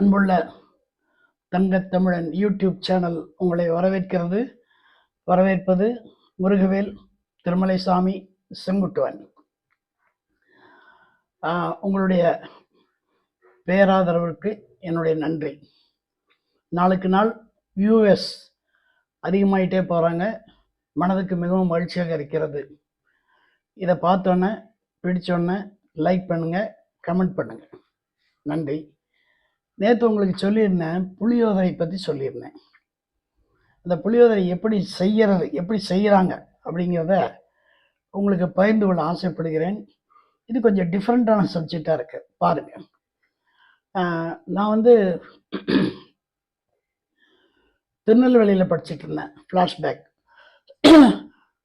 அன்புள்ள Thangathamizhan YouTube channel உங்களை வரவேற்கிறது. வரவேற்பது முருகவேல் திருமலைசாமி செங்குட்டுவன். உங்களுடைய பேராதரவிற்கு என்னுடைய நன்றி. நாளுக்கு நாள் வியூஎஸ் அதிகமாயிட்டே போகிறாங்க மனதுக்கு மிகவும் மகிழ்ச்சியாக இருக்கிறது. இதை பார்த்தோன்னே பிடிச்சோன்னே லைக் பண்ணுங்கள் கமெண்ட் பண்ணுங்கள் நன்றி. நேற்று உங்களுக்கு சொல்லியிருந்தேன் புளியோதரை பற்றி சொல்லியிருந்தேன். அந்த புளியோதரை எப்படி செய்கிறது எப்படி செய்கிறாங்க அப்படிங்கிறத உங்களுக்கு பகிர்ந்து கொள்ள ஆசைப்படுகிறேன். இது கொஞ்சம் டிஃப்ரெண்ட்டான சப்ஜெக்டாக இருக்குது பாருங்கள் நான் வந்து திருநெல்வேலியில் படிச்சுட்டு இருந்தேன் ஃப்ளாஷ்பேக்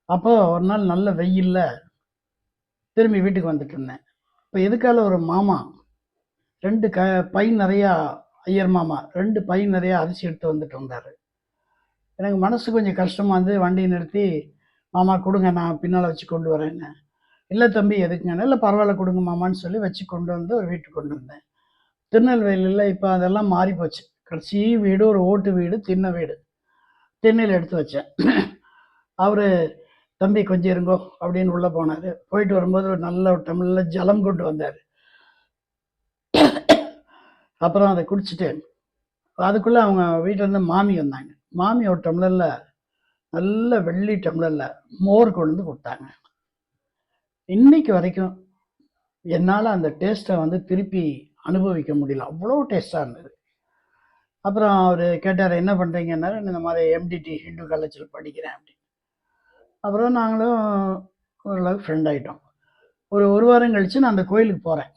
அப்போ ஒரு நாள் நல்ல வெயிலில் திரும்பி வீட்டுக்கு வந்துட்டு இருந்தேன். இப்போ எதுக்கால ஒரு மாமா ரெண்டு க பை நிறையா ஐயர் மாமா ரெண்டு பை நிறையா அரிசி எடுத்து வந்துட்டு வந்தார் எனக்கு மனசு கொஞ்சம் கஷ்டமாக இருந்து வண்டியை நிறுத்தி மாமா கொடுங்க நான் பின்னால் வச்சு கொண்டு வரேன்னு இல்லை தம்பி எதுக்குங்க? இல்லை பரவாயில்ல கொடுங்க மாமான்னு சொல்லி வச்சு கொண்டு வந்து ஒரு வீட்டுக்கு கொண்டு வந்தேன். திருநெல்வேலியில் இப்போ அதெல்லாம் மாறி போச்சு. கடைசி வீடு ஒரு ஓட்டு வீடு தின்ன வீடு. திண்ணையில் எடுத்து வச்சேன். அவர் தம்பி கொஞ்சம் இருங்கோ அப்படின்னு உள்ளே போனார். போயிட்டு வரும்போது ஒரு நல்ல ஒரு டம்ளில் ஜலம் கொண்டு வந்தார். அப்புறம் அதை குடிச்சிட்டு அதுக்குள்ளே அவங்க வீட்டிலேருந்து மாமி வந்தாங்க. மாமி ஒரு டம்ளரில் நல்ல வெள்ளி டம்ளரில் மோர் கொண்டு வந்து கொடுத்தாங்க. இன்னைக்கு வரைக்கும் என்னால் அந்த டேஸ்ட்டை வந்து திருப்பி அனுபவிக்க முடியல. அவ்வளோ டேஸ்ட்டாக இருந்தது. அப்புறம் அவர் கேட்டார் என்ன பண்ணுறீங்கன்னாரு இந்த மாதிரி எம்டிடி ஹிந்து காலேஜில் படிக்கிறேன் அப்படின்னு. அப்புறம் நாங்களும் ஓரளவுக்கு ஃப்ரெண்ட் ஆகிட்டோம் ஒரு ஒரு வாரம் கழித்து நான் அந்த கோயிலுக்கு போகிறேன்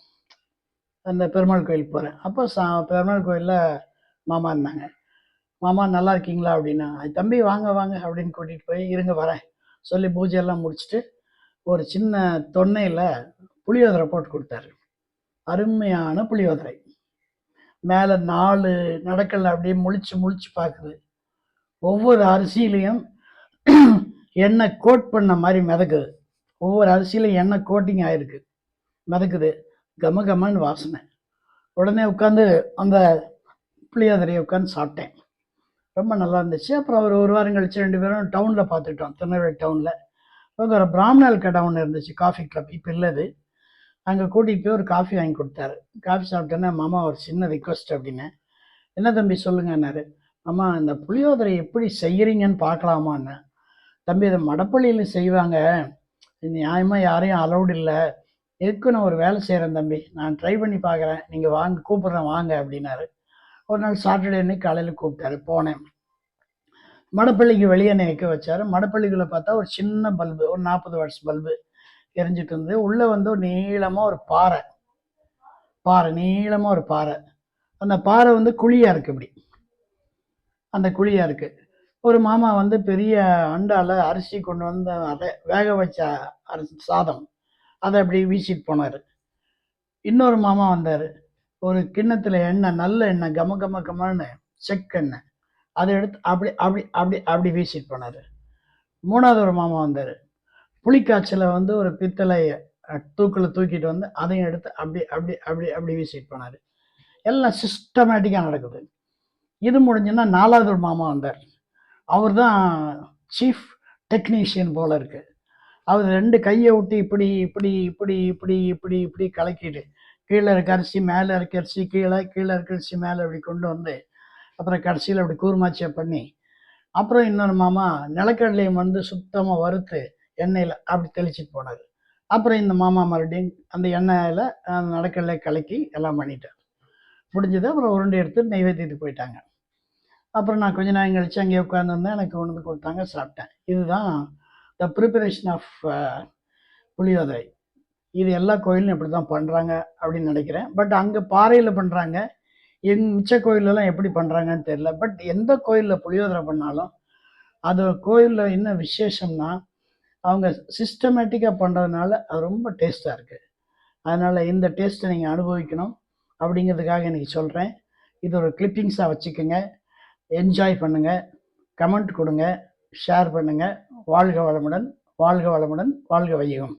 அந்த பெருமாள் கோயிலுக்கு போகிறேன் அப்போ சா பெருமாள் கோயிலில் மாமா இருந்தாங்க. மாமா நல்லா இருக்கீங்களா? அப்படின்னா தம்பி வாங்க வாங்க அப்படின்னு கூட்டிகிட்டு போய் இருங்க வரேன். சொல்லி பூஜையெல்லாம் முடிச்சுட்டு ஒரு சின்ன தொன்னையில் புளியோதரை போட்டு கொடுத்தாரு. அருமையான புளியோதரை. மேலே நாலு நடக்கல அப்படியே முழிச்சு முழிச்சு பார்க்குது. ஒவ்வொரு அரிசியிலையும் எண்ணெய் கோட் பண்ண மாதிரி மிதக்குது. ஒவ்வொரு அரிசியிலும் எண்ணெய் கோட்டிங் ஆயிருக்கு. மிதக்குது. கம கமன்னு வாசனை. உடனே உட்காந்து அந்த புளியோதரையை உட்காந்து சாப்பிட்டேன். ரொம்ப நல்லா இருந்துச்சு. அப்புறம் ஒரு ஒரு வாரம் கழிச்சு ரெண்டு பேரும் டவுனில் பார்த்துட்டோம் திருநெல்வேலி டவுனில். அங்கே ஒரு பிராமணல் கடை ஒன்று இருந்துச்சு காஃபி கிளப் இப்போ இல்லது அங்கே கூட்டிகிட்டு போய் ஒரு காஃபி வாங்கி கொடுத்தாரு. காஃபி சாப்பிட்டோன்னே மாமா ஒரு சின்ன ரிக்வஸ்ட் அப்படின்னு. என்ன தம்பி சொல்லுங்கன்னாரு மாமா இந்த புளியோதரை எப்படி செய்கிறீங்கன்னு பார்க்கலாமான்னு தம்பி அதை மடப்பள்ளியில் செய்வாங்க. நியாயமாக யாரையும் அலௌடு இல்லை. எதுக்கும் நான் ஒரு வேலை செய்கிறேன் தம்பி. நான் ட்ரை பண்ணி பார்க்குறேன் நீங்கள் வாங்க கூப்பிட்றேன் வாங்க அப்படின்னாரு. ஒரு நாள் சாட்டர்டே அன்னைக்கு காலையில் கூப்பிட்டாரு. போனேன். மடப்பள்ளிக்கு வெளியே என்னை வச்சார். மடப்பள்ளிக்குள்ளே பார்த்தா ஒரு சின்ன பல்பு ஒரு நாற்பது வாட்ஸ் பல்பு எரிஞ்சிட்டு இருந்தது. உள்ளே வந்து ஒரு நீளமாக ஒரு பாறை. பாறை நீளமாக ஒரு பாறை. அந்த பாறை வந்து குழியாக இருக்குது இப்படி. அந்த குழியாக இருக்குது ஒரு மாமா வந்து பெரிய அண்டாவில் அரிசி கொண்டு வந்து அதை வேக வச்ச அரிசி சாதம். அதை அப்படி வீசிட்டு போனார். இன்னொரு மாமா வந்தார். ஒரு கிண்ணத்தில் எண்ணெய் நல்ல எண்ணெய் கம கம கமன்னு செக்கெண்ணெய் அதை எடுத்து அப்படி அப்படி அப்படி அப்படி வீசிட்டு போனார். மூணாவது ஒரு மாமா வந்தார். புளிக்காய்ச்சலை வந்து ஒரு பித்தளை தூக்கில் தூக்கிட்டு வந்து அதையும் எடுத்து அப்படி அப்படி அப்படி அப்படி வீசிட்டு போனார். எல்லாம் சிஸ்டமேட்டிக்காக நடக்குது. இது முடிஞ்சுன்னா நாலாவது ஒரு மாமா வந்தார். அவர் தான் சீஃப் டெக்னீஷியன் போல இருக்குது அவர் ரெண்டு கையை விட்டு இப்படி இப்படி இப்படி இப்படி இப்படி இப்படி கலக்கிட்டு கீழே இருக்க அரிசி மேலே இருக்க அரிசி கீழே கீழே இருக்க அரிசி மேலே அப்படி கொண்டு வந்து அப்புறம் கடைசியில் அப்படி கூர்மாச்சியை பண்ணி அப்புறம் இன்னொரு மாமா நிலக்கடலையும் வந்து சுத்தமாக வறுத்து எண்ணெயில் அப்படி தெளிச்சிட்டு போனார். அப்புறம் இந்த மாமா மறுபடியும் அந்த எண்ணெயில் நடக்கடலை கலக்கி எல்லாம் பண்ணிட்டார். முடிஞ்சது அப்புறம் உருண்டை எடுத்து நைவேத்தியத்துக்கு போயிட்டாங்க. அப்புறம் நான் கொஞ்ச நேரம் கழிச்சு அங்கேயே உட்காந்துருந்தேன் எனக்கு கொண்டு வந்து கொடுத்தாங்க சாப்பிட்டேன். இதுதான் த ப்ரிப்பரேஷன் ஆஃப் புளியோதரை. இது எல்லா கோயிலும் இப்படி தான் பண்ணுறாங்க அப்படின்னு நினைக்கிறேன். பட் அங்கே பாறையில் பண்ணுறாங்க எங் மிச்ச கோயிலெல்லாம் எப்படி பண்ணுறாங்கன்னு தெரியல. பட் எந்த கோயிலில் புளியோதரை பண்ணாலும் அது கோயிலில் என்ன விசேஷம்னா அவங்க சிஸ்டமேட்டிக்காக பண்ணுறதுனால அது ரொம்ப டேஸ்ட்டாக இருக்குது அதனால் இந்த டேஸ்ட்டை நீங்கள் அனுபவிக்கணும் அப்படிங்கிறதுக்காக எனக்கு சொல்கிறேன் இது ஒரு கிளிப்பிங்ஸாக வச்சுக்கோங்க. என்ஜாய் பண்ணுங்கள் கமெண்ட் கொடுங்க. ஷேர் பண்ணுங்கள் வாழ்க வளமுடன் வாழ்க வளமுடன் வாழ்க வையகம்.